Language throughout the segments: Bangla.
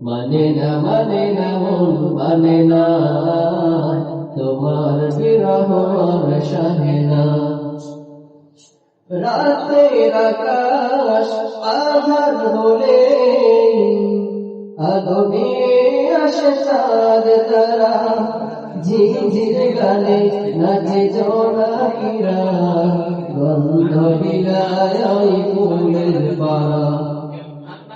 মানে না মানে না মন মানে না তোমার বিরহ সহে না। রাতের আকাশ আধার হলে আগুনে আসে চাঁদ তারা ঝিঝির গানে নাচে জোনাকিরা গন্ধ বিলায় ফুলের পাড়া।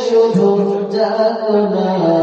শুধু যাতনা